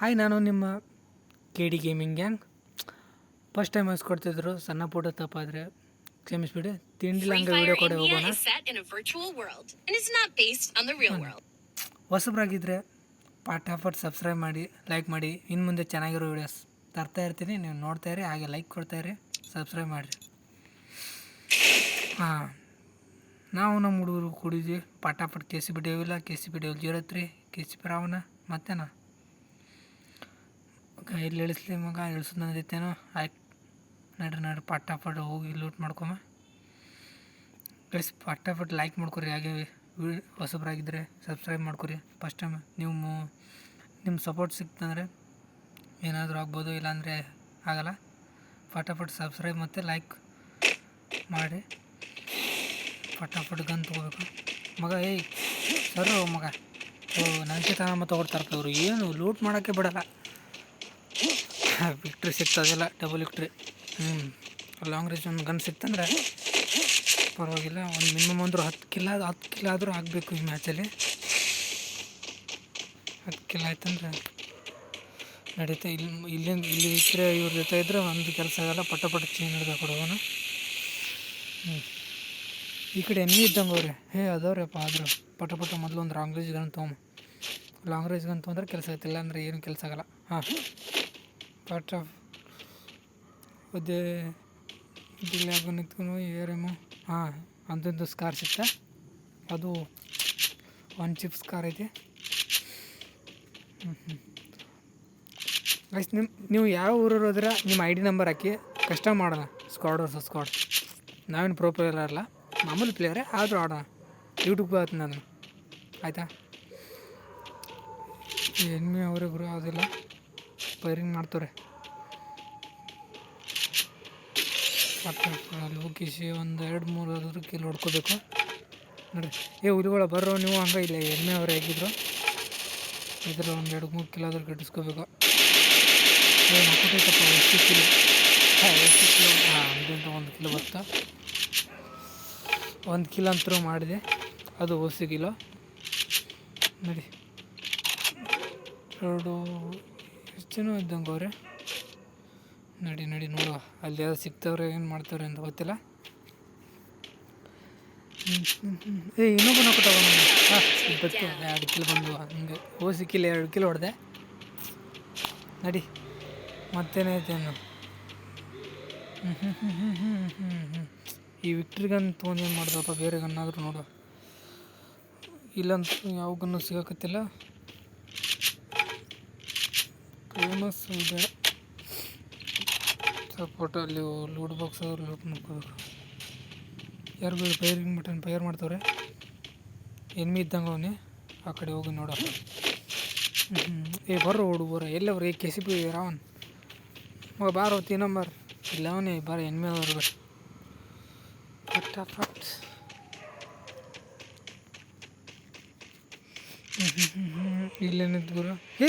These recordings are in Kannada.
ಹಾಯ್ ನಾನು ನಿಮ್ಮ K D gaming gang first time ಕೊಡ್ತಿದ್ರು ಸಣ್ಣ ಪುಟ್ಟ ತಪ್ಪಾದರೆ ಕ್ಷಮಿಸ್ಬಿಡಿ. ತಿಂಡಿಲ್ಲ ಹಂಗೆ ವೀಡಿಯೋ ಕೊಡೆ ಹೋಗೋಣ. ಹೊಸಬ್ರಾಗಿದ್ದರೆ ಪಟಾಪಟ್ ಸಬ್ಸ್ಕ್ರೈಬ್ ಮಾಡಿ ಲೈಕ್ ಮಾಡಿ. ಇನ್ನು ಮುಂದೆ ಚೆನ್ನಾಗಿರೋ ವೀಡಿಯೋಸ್ ತರ್ತಾ ಇರ್ತೀನಿ. ನೀವು ನೋಡ್ತಾ ಇರಿ ಹಾಗೆ ಲೈಕ್ ಕೊಡ್ತಾ ಇರಿ ಸಬ್ಸ್ಕ್ರೈಬ್ ಮಾಡಿರಿ. ಹಾಂ. ನಾವು ನಮ್ಮ ಹುಡುಗರು ಕುಡಿದ್ವಿ. ಪಟಾಪಟ್ K C B ಡೇವಿಲ್ಲ K C B devil zero three K C B Ravana. ಮತ್ತೇನ? ಇಲ್ಲಿ ಇಳಿಸ್ಲಿ ಮಗ, ಇಳಿಸೋದು ನಂದಿತ್ತೇನೋ ಆಯ್ತು, ನಡ್ರಿ ನಡ್ರಿ ಪಟಾಪಟ್ ಹೋಗಿ ಲೂಟ್ ಮಾಡ್ಕೊಮ. ಗೈಸ್ ಪಟ್ಟ ಲೈಕ್ ಮಾಡ್ಕೊರಿ, ಹಾಗೆ ಹೊಸಬ್ರಾಗಿದ್ದರೆ ಸಬ್ಸ್ಕ್ರೈಬ್ ಮಾಡ್ಕೊರಿ. ಫಸ್ಟ್ ಟೈಮ್ ನೀವು ನಿಮ್ಮ ಸಪೋರ್ಟ್ ಸಿಕ್ತಂದರೆ ಏನಾದರೂ ಆಗ್ಬೋದು, ಇಲ್ಲಾಂದರೆ ಆಗಲ್ಲ. ಫಟಾಫಟ್ ಸಬ್ಸ್ಕ್ರೈಬ್ ಮತ್ತು ಲೈಕ್ ಮಾಡಿ ಪಟಾಪಟ್ ಗನ್ ತೊಗೋಬೇಕು. ಮಗ, ಏಯ್, ಸರ್ ಮಗ. ಓ ನಂಚಿತನ ಮತ್ತು ತೊಗೊಳ್ತಾರಪ್ಪ ಇವರು. ಏನು ಲೂಟ್ ಮಾಡೋಕ್ಕೆ ಬಿಡಲ್ಲ. ವಿಕ್ಟ್ರಿ ಸಿಗ್ತದೆಲ್ಲ ಡಬಲ್ ವಿಕ್ಟ್ರಿ ಹ್ಞೂ ಲಾಂಗ್ ರೇಂಜ್ ಒಂದು ಗನ್ ಸಿಕ್ತಂದ್ರೆ ಪರವಾಗಿಲ್ಲ, ಒಂದು ಮಿನಿಮಮ್ ಅಂದರೂ ಹತ್ತು ಕಿಲ್ಲ ಹತ್ತು ಕಿಲ್ಲ ಆದರೂ ಆಗಬೇಕು ಈ ಮ್ಯಾಚಲ್ಲಿ ಹತ್ತು ಕಿಲ್ಲ ಆಯ್ತಂದ್ರೆ ನಡೀತಾ ಇಲ್ಲಿ ಇಲ್ಲಿಂದ ಇಲ್ಲಿ ಇದ್ದರೆ ಇವ್ರ ಜೊತೆ ಇದ್ದರೆ ಒಂದು ಕೆಲಸ ಆಗಲ್ಲ, ಪಟ ಪಟ ಚೇಂಜ್ ಹಿಡ್ಬೇಕು ಅವನು ಹ್ಞೂ ಈ ಕಡೆ ಎಮ್ಮಿ ಇದ್ದಂಗೆ ಅವ್ರಿ. ಹೇ, ಅದವ್ರಪ್ಪ ಆದರೂ. ಪಟ ಪಟ ಮೊದಲು ಒಂದು ಲಾಂಗ್ ರೇಂಜ್ ಗನ್ ತೊಗೊಂಬ. ಲಾಂಗ್ ರೇಂಜ್ ಗನ್ ತೊಗೊಂಡ್ರೆ ಕೆಲಸ ಆಯ್ತಿಲ್ಲ, ಅಂದರೆ ಏನು ಕೆಲಸ ಆಗಲ್ಲ. ಹಾಂ. ಪಟ ಆಫ್ ಇಲ್ಲಿ ಯಾವಾಗ ನಿಂತ್ಕೊಂಡು ಏರೇಮೋ ಹಾಂ ಅಂತಂದು ಸ್ಕಾರ್ ಸಿಕ್ತ? ಅದು ಒನ್ ಚಿಪ್ ಸ್ಕಾರ್ ಐತಿ ಹ್ಞೂ ಹ್ಞೂ ನಿಮ್ಮ ನೀವು ಯಾವ ಊರವ್ರು ಹೋದ್ರೆ ನಿಮ್ಮ ಐ ಡಿ ನಂಬರ್ ಹಾಕಿ ಕಷ್ಟ ಮಾಡೋಣ ಸ್ಕ್ವಾಡ್ ವರ್ಸಸ್ ಸ್ಕ್ವಾಡ್ ನಾವೇನು ಪ್ರೋ ಪ್ಲೇಯರ್ ಅಲ್ಲ, ಮಾಮೂಲಿ ಪ್ಲೇಯರೇ ಆದರೂ ಆಡೋಣ. ಯೂಟ್ಯೂಬ್ ಬರ್ತೀನಿ ನಾನು. ಆಯಿತಾ? ಎಮ್ಮೆ ಅವರೇ ಗುರು ಯಾವುದಿಲ್ಲ ಪೈರಿಂಗ್ ಮಾಡ್ತಾರೆ ಅಲ್ಲಿ ಹೋಗಿಸಿ ಒಂದು ಎರಡು ಮೂರು ಆದರೂ ಕಿಲ್ ಹೊಡ್ಕೋಬೇಕು. ನೋಡಿ ಏ, ಹುಲಿಗಳ ಬರೋ ನೀವು, ಹಂಗೆ ಇಲ್ಲ ಎಮ್ಮೆ ಅವ್ರು ಹೇಗಿದ್ರು? ಇದ್ರ ಒಂದು ಎರಡು ಮೂರು ಕಿಲೋ ಆದರೂ ಕಟ್ಟಿಸ್ಕೋಬೇಕು. ಏನು ಎಷ್ಟು ಕಿಲೋ? ಹಾಂ, ಎಷ್ಟು ಕಿಲೋ? ಹಾಂ ಅದರಿಂದ ಒಂದು ಕಿಲೋ ಬರ್ತಾ. ಒಂದು ಕಿಲೋ ಅಂತರೂ ಮಾಡಿದೆ. ಅದು ಹೊಸ ಕಿಲೋ. ನೋಡಿ. ಎರಡು, ಎಷ್ಟು ಇದ್ದಂಗೆ ಅವ್ರೆ? ನಡಿ ನಡಿ ನೋಡುವ. ಅಲ್ಲಿ ಯಾವ್ದು ಸಿಗ್ತವ್ರೆ ಏನು ಮಾಡ್ತಾರೆ ಅಂತ ಗೊತ್ತಿಲ್ಲ? ಹ್ಮ್, ಹ್ಮ್, ಹ್ಮ್. ಏ ಇನ್ನೊಬ್ಬ ನೋಡ್ಕೊತಾವ ಹಾಂ ಎರಡು ಕಿಲೋ ಬಂದು ಹಂಗೆ ಓ ಸಿಕ್ಕಿಲ್ಲ ಎರಡು ಕಿಲೋ ಹೊಡೆದೆ. ನಡಿ. ಮತ್ತೇನೈತೆ ಹ್ಞೂ ಹ್ಞೂ ಹ್ಞೂ ಹ್ಞೂ ಹ್ಞೂ ಈ ವಿಕ್ಟ್ರಿ ಗನ್ ತೊಗೊಂಡು ಏನು ಮಾಡ್ದಪ್ಪ ಬೇರೆ ಗನ್ನಾದರೂ ನೋಡು ಇಲ್ಲಂತ ಯಾವ ಗನ್ನು ಸಿಗಕತ್ತಿಲ್ಲ. ಫೇಮಸ್ ಇದೆ ಸಪೋರ್ಟ್ ಅಲ್ಲಿ ಲೂಟ್ ಬಾಕ್ಸ್ ಅವ್ರು ಲೂಟ್ ಮಾಡ್ಕೋಬೇಕು ಯಾರು ಬೇರೆ ಪೈರಿಂಗ್ ಬಟನ್ ಫೈರ್ ಮಾಡ್ತವ್ರೆ? ಎನ್ಮಿ ಇದ್ದಂಗೆ ಅವನೇ. ಆ ಕಡೆ ಹೋಗಿ ನೋಡ ಏ, ಬರ್ರೋ ಹುಡುಗರ ಎಲ್ಲವ್ರು A K C P Ravan ಮಗ ಬಾರೋ ತೀ ನಂಬರ್ ಇಲ್ಲ ಅವನೇ, ಬಾರ ಎನ್ಮಿ ಅವ್ರಿಗೆ ಫಟಾಫಟ್ ಇಲ್ಲೇನಿದ್ದು ಗುರು? ಏ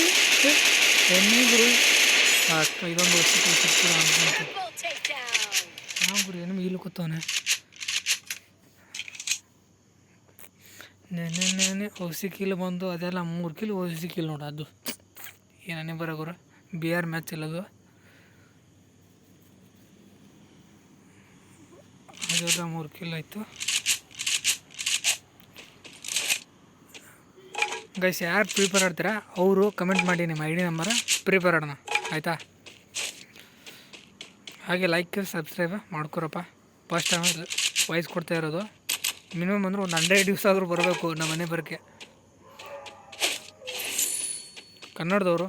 ಎನ್ಮಿ ಗುರು? ಇದೊಂದು. ನಾವು ಎನ್ಮಿ ಇಲ್ಲಿ ಕೂತವನೆ. ನೆನೆ ನೆನೆ ಔಸಿ ಕಿಲ್ ಬಂದು, ಅದೆಲ್ಲ ಮೂರು ಕಿಲ್ ಔಸಿ ಕಿಲ್ ನೋಡ ಅದು. ಏನೇ ಬರೋ ಗುರು ಬಿ ಆರ್ ಮ್ಯಾಚ್ ಇಲ್ಲ ಅದು. ಅದೆಲ್ಲ ಮೂರು ಕಿಲ್ ಆಯಿತು. ಗೈಸ್ ಯಾರು ಪ್ರಿಪೇರ್ ಆಡ್ತೀರಾ, ಅವರು ಕಮೆಂಟ್ ಮಾಡಿ ನಿಮ್ಮ ಐ ಡಿ ನಂಬರ ಪ್ರಿಪೇರ್ ಆಡೋಣ. ಆಯಿತಾ? ಹಾಗೆ ಲೈಕ್ ಸಬ್ಸ್ಕ್ರೈಬ್ ಮಾಡ್ಕೊರಪ್ಪ. ಫಸ್ಟ್ ಟೈಮ್ ವಾಯ್ಸ್ ಕೊಡ್ತಾ ಇರೋದು. ಮಿನಿಮಮ್ ಅಂದ್ರೆ ಒಂದು ಹಂಡ್ರೆಡ್ ದಿವಸ ಆದರೂ ಬರಬೇಕು ನಮ್ಮ ಮನೆ ಬರೋಕ್ಕೆ. ಕನ್ನಡದವರು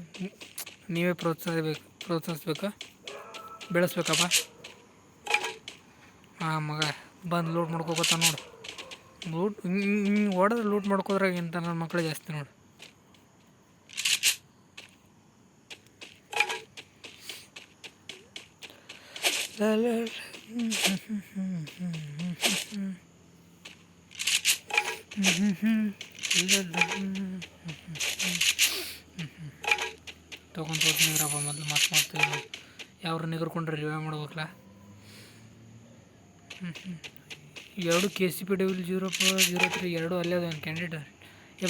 ನೀವೇ ಪ್ರೋತ್ಸಾಹಿಸಬೇಕು ಪ್ರೋತ್ಸಾಹಿಸ್ಬೇಕು. ಬೆಳೆಸ್ಬೇಕಪ್ಪ. ಹಾಂ ಮಗ ಬಂದು ಲೂಟ್ ಮಾಡ್ಕೋಬೋತ ನೋಡು. ಲೂಟ್ ಹಿಂಗೆ ಹೊಡೆದ್ರೆ ಲೂಟ್ ಮಾಡ್ಕೋದ್ರಾಗ ಇಂಥ ನನ್ನ ಮಕ್ಕಳು ಜಾಸ್ತಿ ನೋಡು. ತಗೊಂಡ್ ಹೋಗಿ ನಿಗ್ರಪ್ಪ ಮೊದಲು ಮಾತು ಮಾಡ್ತೀವಿ ಯಾವ್ರು ನಿಗರ್ಕೊಂಡ್ರೆ ರಿವೈವ್ ಮಾಡ್ಬೇಕಲ್ಲ ಎರಡು K C P W zero four zero three ಎರಡು ಅಲ್ಲೇ ಅದ ಒಂದು ಕ್ಯಾಂಡಿಡೇಟ್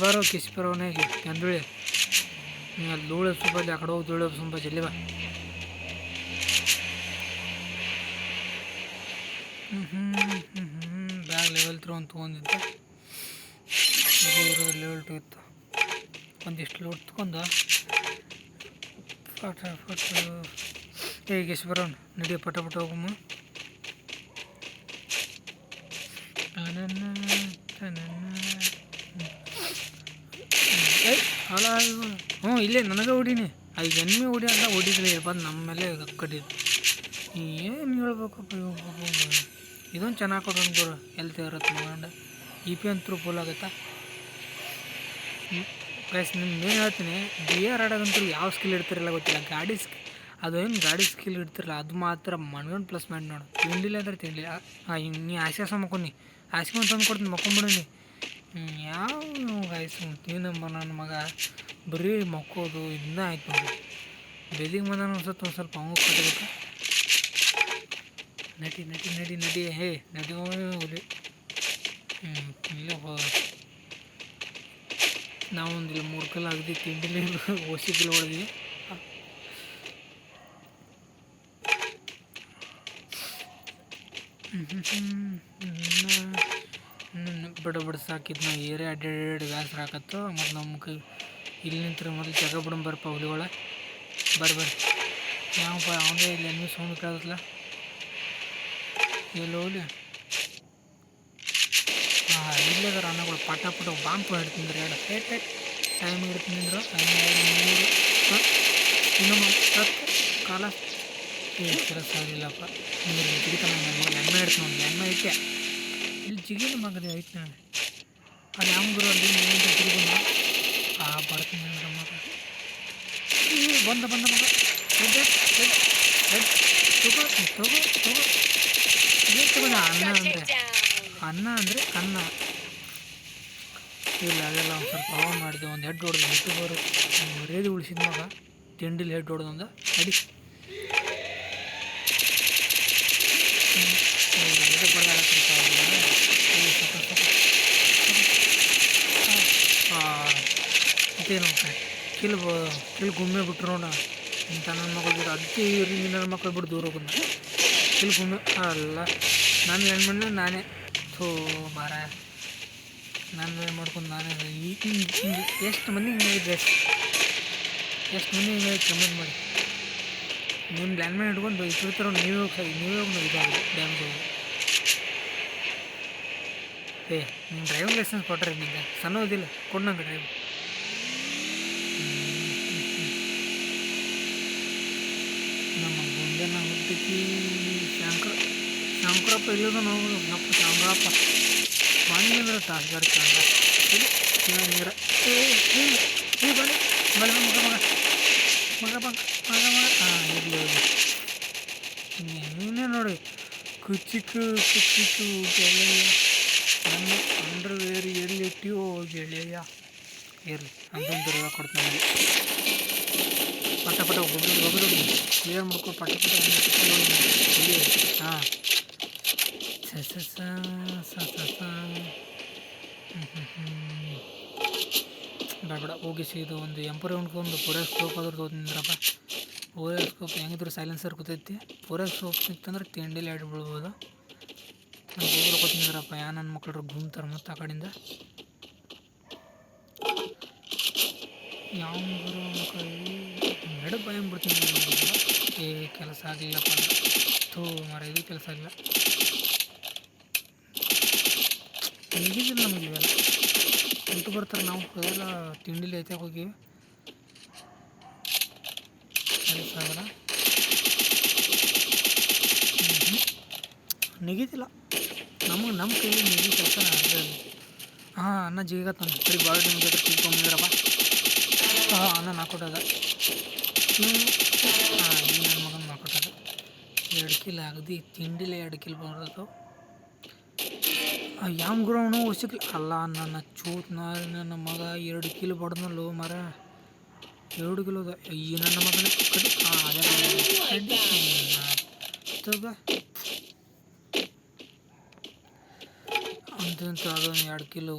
ಬಾರೋ ಕೆ ಸಿ ಪಿ ರವನಾಗಿ ಕಂದುಳಿ ನೀ ಅಲ್ಲಿ ಧೂಳು ಸ್ವಲ್ಪ ಆ ಕಡೆ ಹೋಗಿ ಧೂಳು ಸ್ವಲ್ಪ ಜಲ್ದಿ ಬಾ ಹ್ಞೂ ಹ್ಞೂ ಹ್ಞೂ ಹ್ಞೂ ಬ್ಯಾಗ್ ಲೆವೆಲ್ ತ್ರೂ ಅಂತ ತೊಗೊಂಡಿದ್ದೆ. ಅದು ಲೆವೆಲ್ ಟು ಇತ್ತು. ಒಂದಿಷ್ಟು ಲೋಡ್ ತೊಗೊಂಡು ಫಟ ಫಟ ಹೇಗೆ ಎಷ್ಟು ಬರೋಣ. ನಡಿ ಪಟ ಪಟ ಹೋಗಮ್ಮ ಅಲ್ಲ ಹ್ಞೂ, ಇಲ್ಲೇ ನನಗೆ ಹೊಡೀನಿ. ಐದು ಎಮ್ಮೆ ಹೊಡಿ ಅಂತ ಹೊಡಿದ್ರೆ ಬಂದು ನಮ್ಮ ಮೇಲೆ ಕಡಿದು ಏನು ಹೇಳ್ಬೇಕಪ್ಪ ಇವಾಗ ಇದೊಂದು ಚೆನ್ನಾಗಿ ಕೊಡೋಣ ಗುರು ಎಲ್ಲಿ ಇರುತ್ತೆ ಮಗಂಡ? ಇ ಪಿ ಅಂತೂ ಫುಲ್ ಆಗುತ್ತಾ? ಪ್ಲಸ್ ನಿಮ್ಗೆ ಏನು ಹೇಳ್ತೀನಿ ಬಿ ಆರ್ ಆಡೋದಂತೂ ಯಾವ ಸ್ಕಿಲ್ ಇಡ್ತಿರಲ್ಲ ಗೊತ್ತಿಲ್ಲ. ಗಾಡಿ ಸ್ಕಿ ಅದು ಏನು ಗಾಡಿ ಸ್ಕಿಲ್ ಇಡ್ತಿರಲ್ಲ, ಅದು ಮಾತ್ರ ಮಣ್ಗಂಡು ಪ್ಲಸ್ ಮಾಡಿ ನೋಡು. ತಿಂಡಿಲ್ಲ ಅಂದ್ರೆ ತಿಂಡಿ. ಹಾಂ ಹಿಂಗೆ ನೀ ಆಸೆ ಮಕ್ಕೊನಿ ಆಸ್ಕೊಂಡು ತಂದು ಕೊಡ್ತೀನಿ ಮಕ್ಕೊಂಬಿಡೋನಿ ಯಾವ ಗಾಯ್ಸ್ ತಿನ್ನಂಬ ನನ್ನ ಮಗ. ಬರೀ ಮಕ್ಕೋದು ಇನ್ನೂ ಆಯ್ತು ಬೆದಿಗೆ ಮನ ಅನ್ಸುತ್ತೆ ಒಂದು ಸ್ವಲ್ಪ ಅವಂಗೂ ಕಟ್ಟಬೇಕು ನಟಿ ನಟಿ ನಡಿ ನಡಿ. ಹೇ, ನಡಿ ಹುಲಿ ಹ್ಞೂ ಇಲ್ಲೇ ಹೋ ನಾವೊಂದು ಇಲ್ಲಿ ಮೂರು ಕಲ್ಲು ಅಗದಿ ತಿಂಡಿಲಿ ಓಸಿಕಲ್ ಒಳಗೆ. ಬಿಡ ಬಿಡ ಸಾಕಿದ್ ನಾವು ಏರೇ ಅಡ್ಡಾಡಿ ಬ್ಯಾಸ್ರ ಹಾಕತ್ತು, ಮತ್ತು ನಮ್ಮ ಕೈ ಇಲ್ಲಿ ನಿಂತ್ರೆ ಮೊದಲು ಜಗ ಬಿಡಮ್ ಬರ್ಪ ಹುಲಿಗಳ. ಬರ್ರಿ ಬರ್ರಿ. ಯಾವಪ್ಪ, ಅವನೇ ಇಲ್ಲಿ ಎಮ್ಮೆ ಸೌಂಡ್ ಕೇಳತ್ತಲ್ಲ ಎಲ್ಲೋ ಹುಲಿ ಹಾಂ ಇಲ್ಲದರ ಅನ್ನಗಳು ಪಟ ಪಟ ಬಾಂಬ್ ಎರಡು ಟೇಟ್ ಟೈಮ್ ಹಿಡ್ತಿಂದ್ರು ಹನ್ನೆರಡು ಇನ್ನೊಮ್ಮೆ ಹತ್ತು ಕಾಲ ಕೆಲಸ ಆಗಿಲ್ಲಪ್ಪ. ನೀರು ಜಿಗಿತಾನೆ ನನ್ನ ಮಗ ಎಮ್ಮೆ ಹಿಡ್ತು ನೋಡಿ ಎಮ್ಮೆ ಐತೆ ಇಲ್ಲಿ ಜಿಗಿದ ಮಗದೆ ಐತೆ ನಾನು ಅದು ಯಾವ ಗುರು ಅಲ್ಲಿ ನೀನು ಆ, ಬರ್ತೀನಿ ಅಂದ್ರೆ ಮಗ. ಬಂದ ಬಂದ ಮಗ. ತಗೋ ತಗೋ ತಗೋ. ತಗೊಂಡ ಅನ್ನ ಅಂದರೆ. ಅನ್ನ ಅಂದರೆ ಅನ್ನ. ಇಲ್ಲ ಅದೆಲ್ಲ ಒಂದು ಸ್ವಲ್ಪ ಆನ್ ಮಾಡಿದೆ ಒಂದು ಹೆಡ್ ಹೊಡೆದು ಹೆಟ್ಟು ಬರು ಮರ್ಯಾದೆ ಉಳಿಸಿದ ಮಗ. ತಿಂಡಿಲಿ ಹೆಡ್ ಹೊಡೆದೊಂದು ಅಡಿ. ಮತ್ತೇನು? ಕಿಲ್ ಕಿಲ್ ಗುಮ್ಮೆ ಬಿಟ್ರು ನೋಡ. ಇಂಥ ನನ್ನ ಮಕ್ಕಳು ಬಿಡು. ಅದಕ್ಕೆ ಇವ್ರಿ ನನ್ನ ಮಕ್ಕಳು ಬಿಟ್ಟು ದೂರ ಹೋಗೋದು. ಕಿಲ್ ಗುಮ್ಮೆ ಅಲ್ಲ. ನಾನು ಹೆಣ್ಮಣ್ಣು ನಾನೇ. ಥೋ ಮಾರ ನಾನು ಏನು ಮಾಡ್ಕೊಂಡು ನಾನೇ ಈ, ಹಿಂಗೆ ಎಷ್ಟು ಮಂದಿ ಹಿಂಗೆ ಇದೆ ಎಷ್ಟು ಮಂದಿ ಹಿಂಗೆ ಕಮೆಂಟ್ ಮಾಡಿ. ನಿಮ್ಮ ಲ್ಯಾಂಡ್ಮೈನ್ ಹಿಡ್ಕೊಂಡು ಇಟ್ಟಿರ್ತಾರ ನೀವೇ ಹೋಗಿ ನೀವೇ ಹೋಗಿ ಇದಾಗಿದೆ ಡ್ಯಾಮೇಜ್ ಹೋಗಿ ಏ ನಿಮ್ಮ ಡ್ರೈವಿಂಗ್ ಲೈಸೆನ್ಸ್ ಕೊಟ್ಟರೆ ನಿಮಗೆ ಸಣ್ಣ ಇದಿಲ್ಲ ಕೊಡ್ನಂಗೆ ಡ್ರೈವ್ ನಮ್ಮ ಗುಂಡನ ಹುಟ್ಟಿಕಿ ಶಂಕರ ಶಂಕರಪ್ಪ ಇಲ್ಲದ ನಾವು ನಪ್ಪ ಶಂಕರಪ್ಪ ಬಂದ್ರೆ ತಾಸ್ಗಾರ ಚಂದ ಇದು ನೀರ. ಈ ಬನ್ನಿ. ಮಗ ಮಗ. ಮಗ ಮಗ ಮಗ ಮಗ. ಹಾಂ ಇರಲಿ ಇರಲಿ. ನೀನೇ ನೋಡಿ? ಕುಚಿಕು ಕುಚಿಕು ಗೆಳೆಯ. ನನ್ನ ಅಂಡರ್ವೇರ್ ಎಲ್ಲಿ ಇಟ್ಟಿಯೋ ಗೆಳೆಯ. ಇರಲಿ ಅಂತಂದು ದುರ್ಗ ಕೊಡ್ತೀನಿ. ಪಟ ಪಟ ಒಬ್ಬೊಬ್ರು ಒಬ್ಬರು ಕ್ಲಿಯರ್ ಮಾಡ್ಕೊ ಪಟ ಪಟ ಹಾಂ ಸ ಸ. ಬೇಡ ಬೇಡ, ಹೋಗಿಸಿ ಇದು ಒಂದು ಎಂಪರ್ ಒಂದು ಪೂರಾ ಸ್ಕೋಪ್ ಆದ್ರೂ ತೊಗೊಂಡಿದ್ರಪ್ಪ. ಪೂರಾ ಸ್ಕೋಪ್ ಹೆಂಗಿದ್ರು ಸೈಲೆನ್ಸರ್ ಕೂತೈತಿ. ಪೂರೈಸ್ ಸ್ಕೋಪ್ ಸಿಕ್ತಂದ್ರೆ ತಿಂಡಿಲಿ ಆಡಿ ಬಿಡ್ಬೋದು. ನಾನು ಗೋಬರ್ ಕೊತ್ತಿದ್ರಪ್ಪ ಯಾ ನನ್ನ ಮಕ್ಕಳು ಗುಮ್ತಾರೆ ಮತ್ತು ಆ ಕಡೆಯಿಂದ. ಯಾವ ಮಕ್ಕಳು ನಡು ಭಯ ಬಿಡ್ತೀನಿ ಏ, ಕೆಲಸ ಆಗಲಿಲ್ಲಪ್ಪ ಥೂ ಮರ ಇದು ಕೆಲಸ ಆಗಲಿಲ್ಲ ಹೇಗಿದ್ದಿಲ್ಲ ನಮಗೆ ಇವೆಲ್ಲ? ಊಟ ಬರ್ತಾರೆ ನಾವು. ಅದೆಲ್ಲ ತಿಂಡಿಲಿ ಐತೆ ಹೋಗಿ. ಕೆಲಸ ಆಗಲ್ಲ. ನೆಗಿತಿಲ್ಲ. ನಮಗೆ ನಮ್ಮ ಕೈಯಲ್ಲಿ ನೆಗಿ ಕೆಲಸ ಹಾಂ ಅನ್ನ ಜಿಗತ್ತ ಸರಿ ಬಾಡಿ ನಿಮ್ಗೆ ತಿಳ್ಕೊಂಬಂದಿರಪ್ಪ ಹಾಂ ಅನ್ನ ನಾಕೊಟ್ಟದ ಹಾಂ ನನ್ನ ಮಗನ ನಾಕೊಟ್ಟದ ಎರಡು ಕಿಲ್ ಆಗದಿ ತಿಂಡಿಲೆ ಎರಡು ಕಿಲ್ ಬರ್ತವು ಯಾವ ಗುರವನು ಹೊಸಿಕ್ಲ ಅಲ್ಲ ನನ್ನ ಚೂತ್ ನನ್ನ ಮಗ ಎರಡು ಕಿಲೋ ಬಡ್ದನಲ್ಲೋ ಮರ. ಎರಡು ಕಿಲೋದ ಈ ನನ್ನ ಮಗನ ಕಡಿ ಹಾಂ ಅದೇ ಅಂತಂತ ಅದೊಂದು ಎರಡು ಕಿಲೋ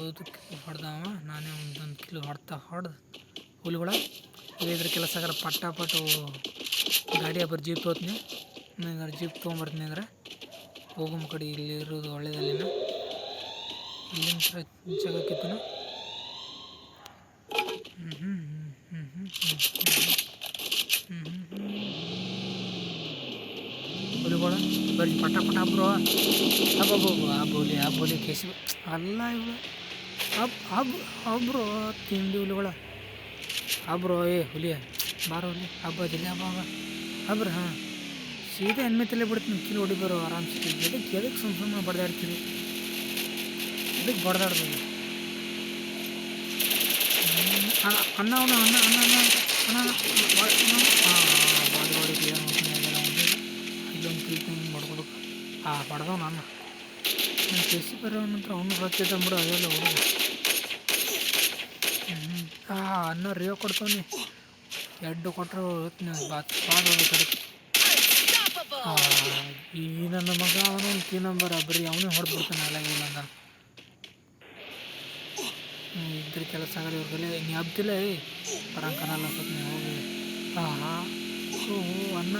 ಓದಕ್ಕೆ ಹೊಡೆದವ ನಾನೇ ಒಂದೊಂದು ಕಿಲೋ ಹೊಡ್ತಾ ಹೊಡೆದು ಹುಲಿಗಳ ಇದ್ರ ಕೆಲಸ ಆಗಲ್ಲ ಪಟ್ಟ ಪಟ್ಟು ಗಾಡಿ ಒಬ್ಬರು ಜೀಪ್ ತೋತ್ನಿ. ನಾನು ಜೀಪ್ ತೊಗೊಂಬರ್ತೀನಿ ಅಂದ್ರೆ ಹೋಗಮ್ ಕಡೆ ಇಲ್ಲಿ ಇರೋದು ಒಳ್ಳೇದಲ್ಲಿನ. ಹ್ಞೂ ಹ್ಞೂ ಹ್ಞೂ ಹುಲಿಗೋಳ, ಬರ್ರಿ ಪಟ ಪಟ ಬ್ರೋ ಅಬ್ಬಬ್ಬ ಆ ಬೋಲಿ ಆ ಬೋಲಿ ಕೇಸಿ ಅಲ್ಲ ಇವು ಅಬ್ ಅಬ್ ಅಬ್ರೋ ತಿಂಡಿ ಹುಲಿಗಳ. ಅಬ್ರೋ, ಏ, ಹುಲಿಯ, ಬಾರೋ ಹುಲಿ, ಹಬ್ಬ ಜಲ್ದಿ ಹಬ್ಬ ಅಬ್ರ ಹಾಂ. ಸೀದಾ ತಲೆ ಬಿಡ್ತೀನಿ ಕಿಲೋ ಹೊಡಿ ಬರೋ ಆರಾಮ್ ಸಿಗ್ತೀವಿ ಎದಕ್ಕೆ ಎದಕ್ಕೆ ಸುಮ್ಮ ಸುಮ್ಮನೆ ಬಡ್ದಾಡ್ತೀರಿ? ಎದಕ್ಕೆ ಬಡ್ದಾಡ್ಬೋದು ಅನ್ನ ಅನ್ನ ಅವನ ಅಣ್ಣ ಅಣ್ಣ ಹಾಂ ಬಾಡಿ ಬಾಡಿ ಇಲ್ಲೊಂದು ಪ್ರೀತಿ ಮಾಡ್ಕೊಡಕ್ಕೆ ಹಾಂ ಬಡ್ದವ್ ನಾನು ನಾನು ಕೆಸಿ ಬರೋ ನಂತರ ಅವನು ಬಿಡು ಅದೆಲ್ಲ ಹ್ಞೂ ಹಾಂ ಅನ್ನ ರೇ ಕೊಡ್ತಾವನಿ ಎಡ್ಡು ಕೊಟ್ಟರು ಬಾತ್ ಹೋಗಿ ಕಡೆ. ಈ ನನ್ನ ಮಗ ಅವನು ಕೀ ನಂಬರ್ ಬರೀ ಅವನೇ ಹೊಡೆದ್ಬಿಡ್ತಾನೆ ಬಿಡ್ತಾನೆ ಅಲ್ಲ ಏನಂದ ಇದ್ರ ಕೆಲಸ ಆಗಲಿ ಇವ್ರಿಗೆಲ್ಲ ನೀ ಹಬ್ತಿಲ್ಲ, ಏ? ಪರಂಕನಲ್ಲ ಸ್ವಲ್ಪ ನೀವು ಹೋಗಿ ಹಾಂ. ಹಾಂ ಹ್ಞೂ ಅನ್ನ.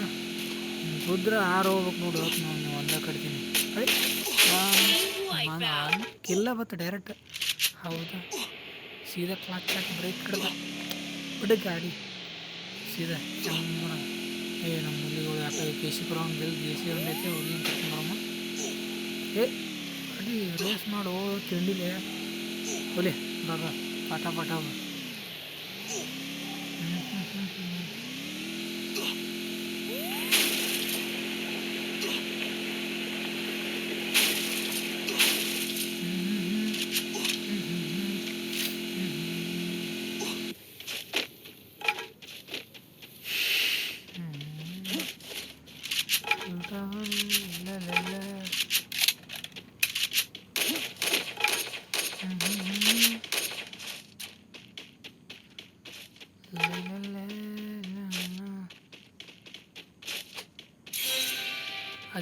ಕುದ್ರ ಆರು ಹೋಗ್ಬೇಕು ನೋಡಿ ಹೋಗ್ತೀನಿ ನಾವು ನೀವು ಒಂದೇ ಕಡ್ತೀನಿ ಅದೇ ಕಿಲ್ಲ ಬತ್ತ ಡೈರೆಕ್ಟ್. ಹೌದಾ? ಸೀದಾ ಕ್ಲಾಚ್ ಹಾಕಿ ಬ್ರೇಕ್ ಕಡ್ದ ಬಿಡು ಗಾಡಿ ಸೀದಾ ಚಮ್ಮನ ಏ ನಮ್ಮ ಹುಲಿಗಳು ಯಾಕೆ ಕೇಶಿಪುರ ಒಂದು ಜಲ್ದಿ ದೇಸಿ ಒಂದು ಐತೆ ಹುಡುಗಿನ ಕರ್ಕೊಂಬರಮ್ಮ ಏ ಅಡಿ ರೇಸ್ ಮಾಡು ತಿಂಡಿಲೆ. ಹುಲಿ ಬಾಬ ಪಾಠ ಪಾಠ ಹ್ಞೂ ಹ್ಞೂ ಹ್ಞೂ ಹ್ಮ್,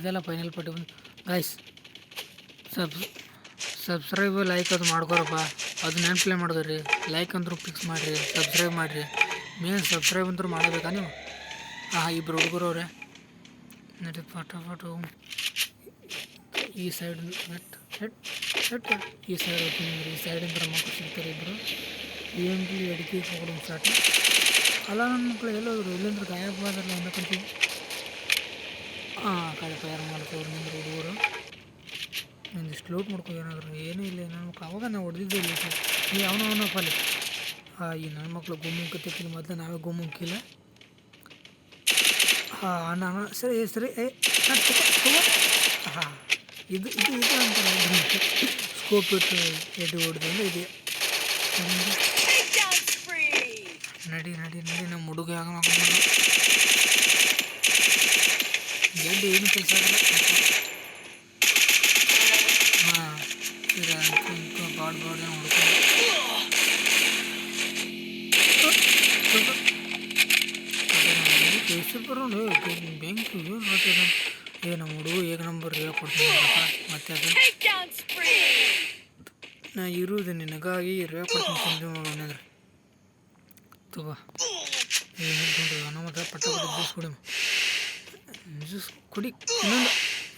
ಹ್ಮ್. ಅದೆಲ್ಲ ಫೈನಲ್ ಪಟ್ಟಿ ಬಂದು ಗಾಯ್ಸ್ ಸಬ್ ಸಬ್ಸ್ಕ್ರೈಬ್ ಲೈಕ್ ಅದು ಮಾಡ್ಕೊರಪ್ಪ. ಅದು ನೆನ್ಪ್ಲೇ ರೀ ಲೈಕ್ ಅಂದ್ರೂ ಫಿಕ್ಸ್ ಮಾಡಿರಿ ಸಬ್ಸ್ಕ್ರೈಬ್ ಮಾಡಿರಿ. ಮೇನ್ ಸಬ್ಸ್ಕ್ರೈಬ್ ಅಂದ್ರೂ ಮಾಡಬೇಕಾ ನೀವು? ಹಾಂ ಇಬ್ಬರು ಹುಡುಗರು ಅವ್ರೆ. ನಡಿ ಫಟ ಫಟು ಈ ಸೈಡ್ ನೆಟ್ ಹೆಟ್ ಹೆಟ್ ಈ ಸೈಡ್ ಹೋಗ್ತೀನಿ ಈ ಸೈಡಿಂದ ಮಕ್ಕಳು ಸಿಗ್ತಾರೆ ಇಬ್ಬರು ಏನು ಅಡಿಕೆ ಹೋಗೋದು ಸ್ಟಾರ್ಟ್ ಅಲ್ಲ ನನ್ನ ಮಕ್ಕಳು ಎಲ್ಲೋದ್ರು ಎಲ್ಲಿಂದ್ರ ಗಾಯಬಾದ್ರಲ್ಲ ಅಂದಕ್ಕಂತೀವಿ ಹಾಂ ಆ ಕಡೆ ಫೈರ್ ಮಾಡ್ತವ್ರು ನಿಂದ್ರ ಹುಡುಗರು. ಒಂದಿಷ್ಟು ಲೂಟ್ ಮಾಡ್ಕೊ ಏನಾದ್ರು ಏನೂ ಇಲ್ಲ ನನ್ನ ಮಕ್ಳು ಅವಾಗ ನಾವು ಹೊಡೆದಿದ್ದೆ ಇಲ್ಲ ಸರ್. ಈ ಅವನು ಅವನ ಫಲಿ ಹಾಂ ಈ ನನ್ನ ಮಕ್ಕಳು ಗುಮ್ಮುಂಕತ್ತಿಲ್ಲ ಮೊದಲು ನಾವೇ ಗುಮ್ಮುಂಕಿಲ್ಲ ಹಾಂ ನಾನು ಸರಿ ಏ, ಸರಿ ಏ ಹಾಂ ಇದು ಇದು ಇದು ಅಂತ ಸ್ಕೋಪ್ ಇಟ್ಟು ಎಡ್ಡಿ ಹೊಡೆದಿಂದ ಇದೆ! ನಡಿ ನಡಿ ನಡಿ ನಮ್ಮ ಹುಡುಗ ಯಾಕೆ ಮಾಡ್ಕೊಂಡು ಎಡ್ಡು ಏನು ಕೆಲಸ ಹಾಂ, ಈಗ ಬಾಡ್ ಹುಡ್ಕೊಂಡು ಕೇಸರಿ ಬರೋಣ ಬೆಂಕಿ ಏನು ಏ ನಮ್ಮ ಹುಡುಗ ಏಕ ನಂಬರ್ ಹೇಳ್ಕೊಡ್ತೀನಿ ಮತ್ತೆ ಅದು! ನಾ ಇರುವುದು ನಿನಗಾಗಿ ಹೇಳ್ಕೊಡ್ತೀನಿ ಸಂಜೆ ಮಾಡೋಣಂದ್ರೆ ತಗೋ. ಏನು ಪಟ್ಟ ಪಟ್ಟ ಜ್ಯೂಸ್ ಕುಡಿ ಇನ್ನೊಂದು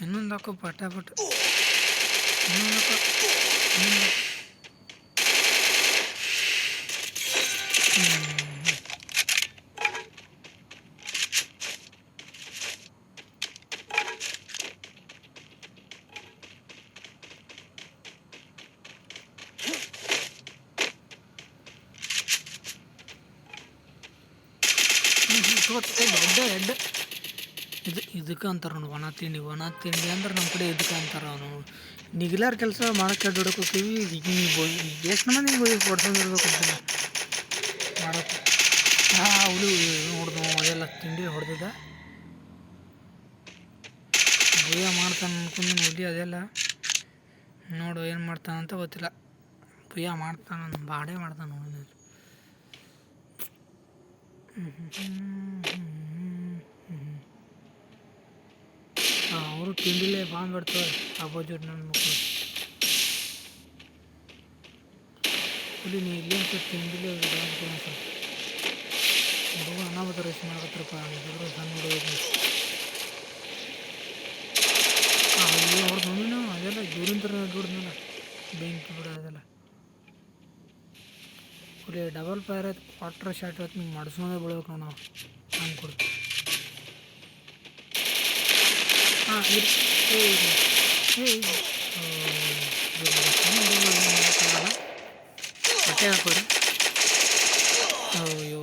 ಇನ್ನೊಂದು ಹಾಕೋ ಪಟ್ಟ ಪಟ್ಟ ಇನ್ನೊಂದು ಹಾಕೋ ಇನ್ನೊಂದು ಹಾಕೋ. ಹ್ಮ್. ಇದು, ಇದಕ್ಕೆ ಅಂತಾರೆ ನೋಡಿ ಒಣ ತಿಂಡಿ ಒಣ ತಿಂಡಿ ಅಂದ್ರೆ ನಮ್ಮ ಕಡೆ ಇದಕ್ಕೆ ಅಂತಾರೆ ಅವನು. ನಿಗಿಲಾರ ಕೆಲಸ ಮಾಡಕ್ಕೆ ದುಡಕ್ಕೆ ಹೋಗ್ತೀವಿ. ಎಷ್ಟು ಮಂದಿ ಹೊಡ್ಕೊಂಡಿರ್ಬೇಕು ಅಂತ ಮಾಡೋಕ್ಕೆ ಹಾಂ ಹುಲಿ ಹೊಡೆದು ಅದೆಲ್ಲ ತಿಂಡಿ ಹೊಡೆದಿದ್ದ. ಭಯ ಮಾಡ್ತಾನೆ ಅನ್ಕೊಂಡು ಹುಲಿ ಅದೆಲ್ಲ. ನೋಡು ಏನು ಮಾಡ್ತಾನಂತ ಗೊತ್ತಿಲ್ಲ. ಭಯ ಮಾಡ್ತಾನೆ, ಬಾಡೇ ಮಾಡ್ತಾನೆ ನೋಡಿ ಹಾಂ ಅವರು ತಿಂಡಿಲೇ ಬಾಂಬ್ ಬಿಡ್ತಾರೆ ಅಪೋಸಿಟ್ ನನ್ನ ಮಕ್ಕಳು ಇಲ್ಲಿ ನೀ ಇಲ್ಲಿ ಅಂತ ತಿಂಡಿಲೇ ಸ್ವಲ್ಪ ಹುಡುಗ ಅನಾಹುತ ರೇಸ್ ಮಾಡಕತ್ರಪ್ಪ ಇದ್ರ ಸಣ್ಣ ಹುಡುಗ ಅಯ್ಯೋ ಅವ್ರದ್ದು ಮಮ್ಮಿನೂ ಅದೆಲ್ಲ ಥರ ದುಡ್ದಲ್ಲ ಬೆಂಕಿ ಬಿಡ ಅದೆಲ್ಲ. ಇಲ್ಲಿ ಡಬಲ್ ಫೈರ್ ಆಯ್ತು ಕ್ವಾಟ್ರ್ ಶಾಟ್ ಆಯ್ತು ನಿಂಗೆ ಮಾಡಿಸ್ಕೊಂಡೇ ಬಿಡ್ಬೇಕು ನಾವು ಹಂಗೆ ಕೊಡು ಹಾಂ ಇದು ಬಟ್ಟೆ ಹಾಕೋರಿ ಅಯ್ಯೋ